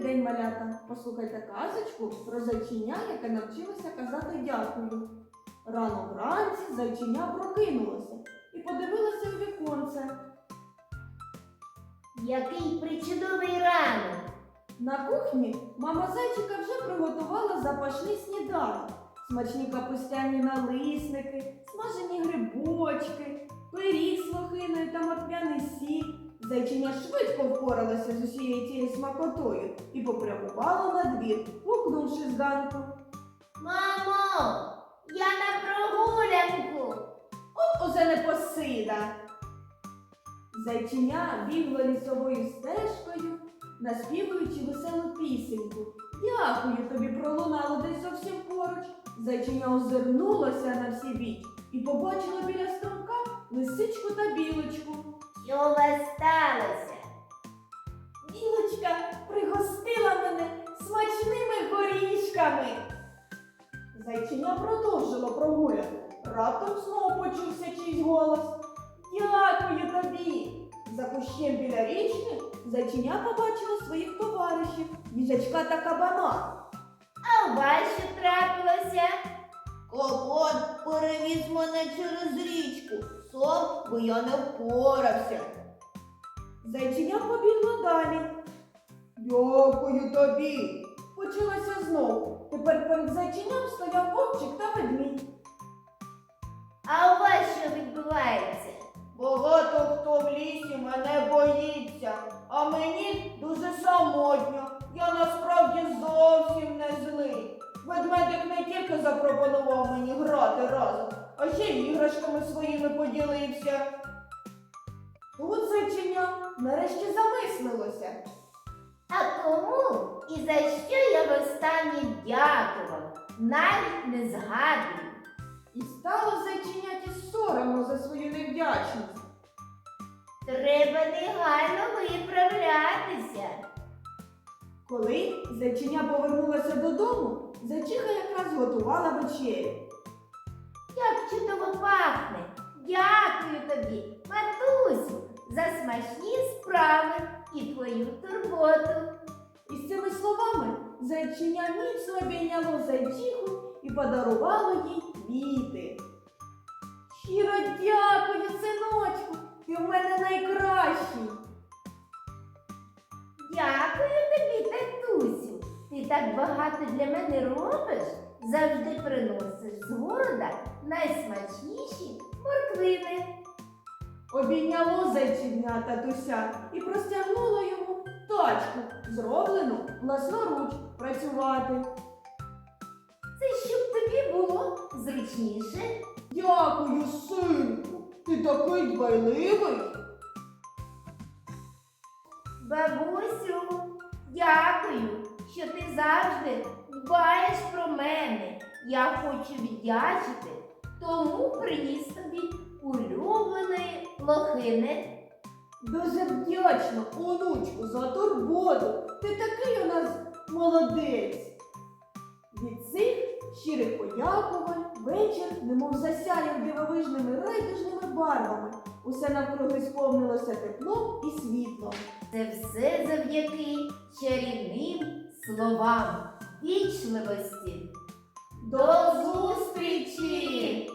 день, малята! Послухайте казочку про зайчиня, яке навчилося казати дякую. Рано вранці зайчиня прокинулося і подивилося у віконце. Який причудовий ранок! На кухні мама зайчика вже приготувала запашний сніданок. Смачні капустяні налисники, смажені грибочки, пиріг з сік. Зайчиня швидко впоралася з усією цією смакотою і попрямувала на двір, гукнувши зранку. Мамо, я на прогулянку. От оце непосида. Зайчиня бігло лісовою стежкою, наспівуючи веселу пісеньку. Дякую тобі пролунало десь зовсім поруч. Зайчиня озирнулося на всі біч і побачила біля струмка лисичку та білочку. Що сталося? Білочка пригостила мене смачними горішками. Зайчиня продовжило прогулянку. Раптом знову почувся чийсь голос. Дякую тобі. За кущем біля річки зайчиня побачила своїх товаришів, їжачка та кабана. Би я не впорався. Зайчиня побігло далі. Дякую тобі. Почалося знову. Тепер перед зайчиням стояв вовчик та ведмідь. А у вас що відбувається? Багато хто в лісі мене боїться, а мені дуже самотньо. Я насправді зовсім не злий. Ведмедик не тільки запропонував мені грати разом, а ще іграшками своїми поділився. Тут зайчиня нарешті замислилося. А кому і за що я востаннє дякував? Навіть не згадую. І стало зайчиняті соромно за свою невдячність. Треба негайно виправлятися. Коли зайчиня повернулася додому, зайчиха якраз готувала вечерю. Як чудово пахне! Дякую тобі, матусю, за смачні справи і твою турботу. І з цими словами зайчиня міцно обійняло зайчиху і подарувало їй квіти. Щиро дякую, синочку, ти в мене найкращий. Дякую тобі, татусю. Ти так багато для мене робиш, завжди приносиш з города найсмачніші морквини. Обійняло зайчиня татуся і простягнуло йому тачку, зроблену власноруч працювати. Це щоб тобі було зручніше. Дякую, синку, ти такий дбайливий. Бабусю, дякую, що ти завжди дбаєш про мене. Я хочу віддячити, тому приніс тобі улюбленої лохини. Дуже вдячна, онучку, за турботу. Ти такий у нас молодець. Від цих щирих подякувань вечір немов засяяв дивовижними райдужними барвами. Усе навкруги сповнилося теплом і світлом. Це все завдяки чарівним словам вічливості. До зустрічі!